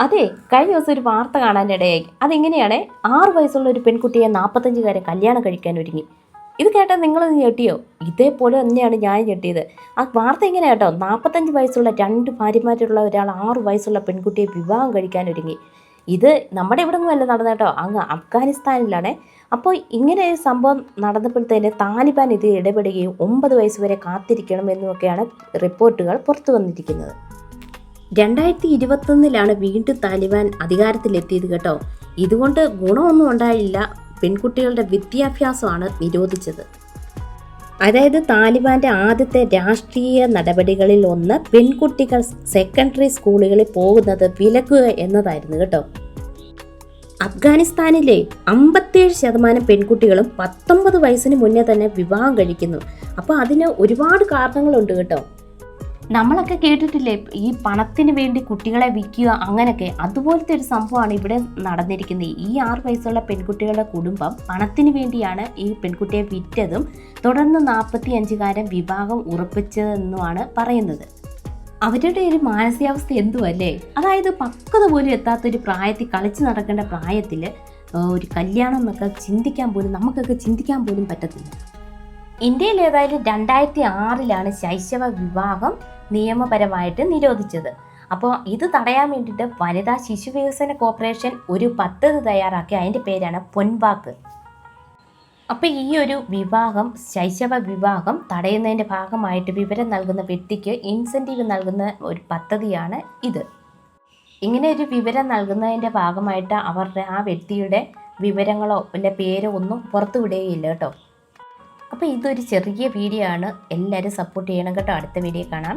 അതെ കഴിഞ്ഞ ദിവസം ഒരു വാർത്ത കാണാനിടയായി. അതെങ്ങനെയാണ്? ആറ് വയസ്സുള്ള ഒരു പെൺകുട്ടിയെ നാൽപ്പത്തഞ്ചുകാരെ കല്യാണം കഴിക്കാൻ ഒരുങ്ങി. ഇത് കേട്ടാൽ നിങ്ങൾ ഞെട്ടിയോ? ഇതേപോലെ തന്നെയാണ് ഞാൻ ഞെട്ടിയത്. ആ വാർത്ത ഇങ്ങനെ കേട്ടോ. നാൽപ്പത്തഞ്ച് വയസ്സുള്ള രണ്ട് ഭാര്യമാരുള്ള ഒരാൾ ആറ് വയസ്സുള്ള പെൺകുട്ടിയെ വിവാഹം കഴിക്കാൻ ഒരുങ്ങി. ഇത് നമ്മുടെ ഇവിടെ അല്ല നടന്ന കേട്ടോ. അങ്ങ് അഫ്ഗാനിസ്ഥാനിലാണ്. അപ്പോൾ ഇങ്ങനെ സംഭവം നടന്നപ്പോഴത്തേന് താലിബാൻ ഇത് ഇടപെടുകയും ഒമ്പത് വയസ്സ് വരെ കാത്തിരിക്കണം എന്നൊക്കെയാണ് റിപ്പോർട്ടുകൾ പുറത്തു വന്നിരിക്കുന്നത്. രണ്ടായിരത്തി ഇരുപത്തൊന്നിലാണ് വീണ്ടും താലിബാൻ അധികാരത്തിലെത്തിയത് കേട്ടോ. ഇതുകൊണ്ട് ഗുണമൊന്നും ഉണ്ടായില്ല. പെൺകുട്ടികളുടെ വിദ്യാഭ്യാസമാണ് നിരോധിച്ചത്. അതായത് താലിബാന്റെ ആദ്യത്തെ രാഷ്ട്രീയ നടപടികളിൽ ഒന്ന് പെൺകുട്ടികൾ സെക്കൻഡറി സ്കൂളുകളിൽ പോകുന്നത് വിലക്കുക എന്നതായിരുന്നു കേട്ടോ. അഫ്ഗാനിസ്ഥാനിലെ അമ്പത്തിയേഴ് ശതമാനം പെൺകുട്ടികളും പത്തൊമ്പത് വയസ്സിന് മുന്നേ തന്നെ വിവാഹം കഴിക്കുന്നു. അപ്പോൾ അതിന് ഒരുപാട് കാരണങ്ങളുണ്ട് കേട്ടോ. നമ്മളൊക്കെ കേട്ടിട്ടില്ലേ ഈ പണത്തിന് വേണ്ടി കുട്ടികളെ വിൽക്കുക അങ്ങനെയൊക്കെ. അതുപോലത്തെ ഒരു സംഭവമാണ് ഇവിടെ നടന്നിരിക്കുന്നത്. ഈ ആറ് വയസ്സുള്ള പെൺകുട്ടികളുടെ കുടുംബം പണത്തിന് വേണ്ടിയാണ് ഈ പെൺകുട്ടിയെ വിറ്റതും തുടർന്ന് നാൽപ്പത്തി അഞ്ചുകാരൻ വിവാഹം ഉറപ്പിച്ചതെന്നുമാണ് പറയുന്നത്. അവരുടെ ഒരു മാനസികാവസ്ഥ എന്തുവല്ലേ? അതായത് പക്വത പോലും എത്താത്തൊരു പ്രായത്തിൽ കളിച്ചു നടക്കേണ്ട പ്രായത്തിൽ ഒരു കല്യാണം എന്നൊക്കെ ചിന്തിക്കാൻ പോലും നമുക്കൊക്കെ ചിന്തിക്കാൻ പോലും പറ്റത്തില്ല. ഇന്ത്യയിൽ ഏതായാലും രണ്ടായിരത്തി ആറിലാണ് ശൈശവ വിവാഹം നിയമപരമായിട്ട് നിരോധിച്ചത്. അപ്പോൾ ഇത് തടയാൻ വേണ്ടിയിട്ട് വനിതാ ശിശു വികസന കോർപ്പറേഷൻ ഒരു പദ്ധതി തയ്യാറാക്കി. അതിന്റെ പേരാണ് പൊൻവാക്ക്. അപ്പോൾ ഈ ഒരു വിവാഹം ശൈശവ വിവാഹം തടയുന്നതിന്റെ ഭാഗമായിട്ട് വിവരം നൽകുന്ന വ്യക്തിക്ക് ഇൻസെന്റീവ് നൽകുന്ന ഒരു പദ്ധതിയാണ് ഇത്. ഇങ്ങനെ ഒരു വിവരം നൽകുന്നതിന്റെ ഭാഗമായിട്ട് അവരുടെ ആ വ്യക്തിയുടെ വിവരങ്ങളോ അല്ലെ പേരോ ഒന്നും പുറത്തു വിടുകയില്ല കേട്ടോ. അപ്പോൾ ഇതൊരു ചെറിയ വീഡിയോ ആണ്. എല്ലാവരും സപ്പോർട്ട് ചെയ്യണം കേട്ടോ. അടുത്ത വീഡിയോ കാണാം.